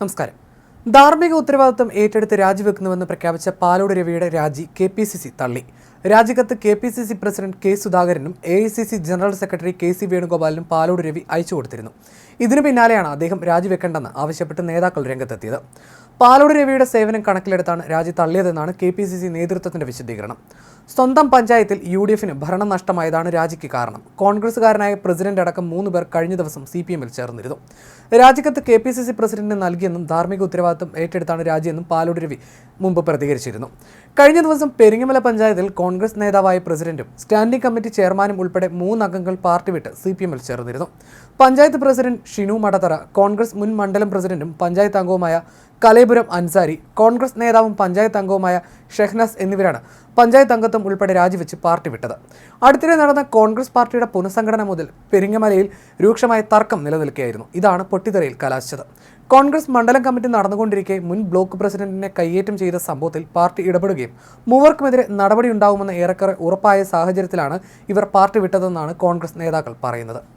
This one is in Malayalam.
നമസ്കാരം. ധാർമ്മിക ഉത്തരവാദിത്വം ഏറ്റെടുത്ത് രാജിവെക്കുന്നുവെന്ന് പ്രഖ്യാപിച്ച പാലോട് രവിയുടെ രാജി കെ പി സി സി തള്ളി. രാജിക്കത്ത് K P C C president K സുധാകരനും A I C C general secretary K C വേണുഗോപാലിനും Palode Ravi അയച്ചു കൊടുത്തിരുന്നു. ഇതിനു പിന്നാലെയാണ് അദ്ദേഹം രാജിവെക്കേണ്ടെന്ന് ആവശ്യപ്പെട്ട് നേതാക്കൾ രംഗത്തെത്തിയത്. പാലോട് രവിയുടെ സേവനം കണക്കിലെടുത്താണ് രാജി തള്ളിയതെന്നാണ് കെ പി സി സി നേതൃത്വത്തിന്റെ വിശദീകരണം. സ്വന്തം പഞ്ചായത്തിൽ യു ഡി എഫിന് ഭരണം നഷ്ടമായതാണ് രാജിക്ക് കാരണം. കോൺഗ്രസുകാരനായ പ്രസിഡന്റ് അടക്കം മൂന്ന് പേർ കഴിഞ്ഞ ദിവസം സി പി എമ്മിൽ ചേർന്നിരുന്നു. രാജിക്കത്ത് കെ പി സി സി പ്രസിഡന്റിന് നൽകിയെന്നും ധാർമ്മിക ഉത്തരവാദിത്വം ഏറ്റെടുത്താണ് രാജിയെന്നും പാലോട് രവി മുമ്പ് പ്രതികരിച്ചിരുന്നു. കഴിഞ്ഞ ദിവസം പെരിങ്ങമല പഞ്ചായത്തിൽ കോൺഗ്രസ് നേതാവായ പ്രസിഡന്റും സ്റ്റാൻഡിംഗ് കമ്മിറ്റി ചെയർമാനും ഉൾപ്പെടെ മൂന്നംഗങ്ങൾ പാർട്ടി വിട്ട് സി പി എമ്മിൽ ചേർന്നിരുന്നു. പഞ്ചായത്ത് പ്രസിഡന്റ് ഷിനു മടത്തറ കോൺഗ്രസ് മുൻ മണ്ഡലം പ്രസിഡന്റും പഞ്ചായത്ത് അംഗവുമായ കലേപുരം അൻസാരി കോൺഗ്രസ് നേതാവും പഞ്ചായത്ത് അംഗവുമായ ഷെഹ്നസ് എന്നിവരാണ് പഞ്ചായത്ത് അംഗത്വം ഉൾപ്പെടെ രാജിവെച്ച് പാർട്ടി വിട്ടത്. അടുത്തിടെ നടന്ന കോൺഗ്രസ് പാർട്ടിയുടെ പുനഃസംഘടന മുതൽ പെരിങ്ങമലയിൽ രൂക്ഷമായ തർക്കം നിലനിൽക്കുകയായിരുന്നു. ഇതാണ് പൊട്ടിത്തെറിയിൽ കലാശിച്ചത്. കോൺഗ്രസ് മണ്ഡലം കമ്മിറ്റി നടന്നുകൊണ്ടിരിക്കെ മുൻ ബ്ലോക്ക് പ്രസിഡന്റിനെ കയ്യേറ്റം ചെയ്ത സംഭവത്തിൽ പാർട്ടി ഇടപെടുകയും മൂവർക്കുമെതിരെ നടപടിയുണ്ടാവുമെന്ന് ഏറെക്കുറെ ഉറപ്പായ സാഹചര്യത്തിലാണ് ഇവർ പാർട്ടി വിട്ടതെന്നാണ് കോൺഗ്രസ് നേതാക്കൾ പറയുന്നത്.